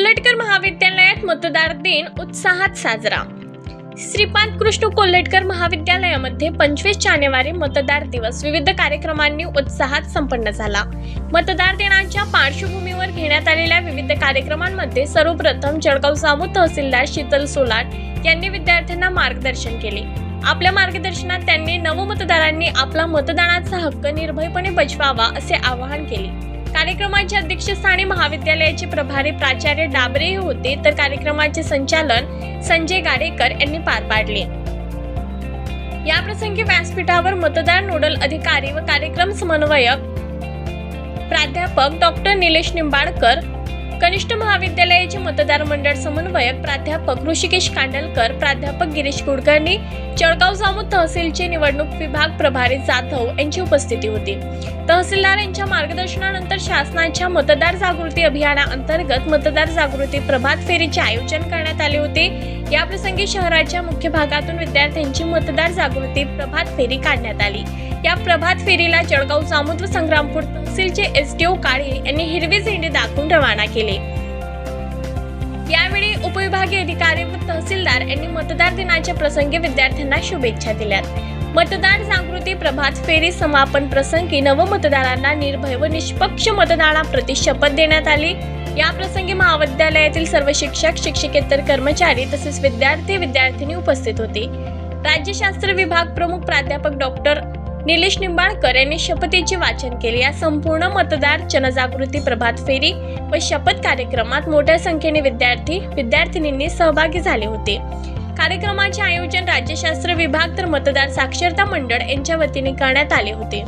कोल्हटकर महाविद्यालयात मतदार दिन उत्साहात साजरा. श्रीपाद कृष्ण कोल्हटकर महाविद्यालयामध्ये पंचवीस जानेवारी मतदार दिवस. विविध कार्यक्रमांनी उत्साहात संपन्न झाला. मतदार दिनाच्या पार्श्वभूमीवर घेण्यात आलेल्या विविध कार्यक्रमांमध्ये सर्वप्रथम जळगाव जामू तहसीलदार शीतल सोलाट यांनी विद्यार्थ्यांना मार्गदर्शन केले. आपल्या मार्गदर्शनात त्यांनी नवमतदारांनी आपला मतदानाचा हक्क निर्भयपणे बजवावा असे आवाहन केले. कार्यक्रमाच्या अध्यक्षस्थानी महाविद्यालयाचे प्रभारी प्राचार्य डाबरे होते तर कार्यक्रमाचे संचालन संजय गाडेकर यांनी पार पाडले. या प्रसंगी व्यासपीठावर मतदार नोडल अधिकारी व कार्यक्रम समन्वयक प्राध्यापक डॉक्टर निलेश निंबाळकर कनिष्ठ महाविद्यालयाचे मतदार मंडळ समन्वयक प्राध्यापक ऋषिकेश कांडलकर प्राध्यापक गिरीश कुलकर्णी जळगाव जामोद तहसीलचे निवडणूक विभाग प्रभारी जाधव यांची उपस्थिती होती. तहसीलदार यांच्या मार्गदर्शनानंतर शासनाच्या मतदार जागृती अभियानाअंतर्गत मतदार जागृती प्रभात फेरीचे आयोजन करण्यात आले होते. याप्रसंगी शहराच्या मुख्य भागातून विद्यार्थ्यांची मतदार जागृती प्रभात फेरी काढण्यात आली. या प्रभात फेरीला जळगाव जामोद संग्रामपूर तहसीलचे एस डी ओ काळे यांनी हिरवी झेंडे दाखवून रवाना केले. यावेळी उपविभागीय अधिकारी व तहसीलदार यांनी मतदार दिनाच्या प्रसंगी विद्यार्थ्यांना शुभेच्छा दिल्यात. मतदार जागृती प्रभात फेरी समापन प्रसंगी नवमतदारांना निर्भय व निष्पक्ष मतदानाप्रती शपथ देण्यात आली. या प्रसंगी महाविद्यालयातील सर्व शिक्षक शिक्षकेतर कर्मचारी तसेच विद्यार्थी विद्यार्थिनी उपस्थित होते. राज्यशास्त्र विभाग प्रमुख प्राध्यापक डॉक्टर निलेश निंबाळकर यांनी शपथेचे वाचन केले. या संपूर्ण मतदार जनजागृती प्रभात फेरी व शपथ कार्यक्रमात मोठ्या संख्येने विद्यार्थी विद्यार्थिनींनी सहभागी झाले होते. कार्यक्रमाचे आयोजन राज्यशास्त्र विभाग तर मतदार साक्षरता मंडळ यांच्या वतीने करण्यात आले होते.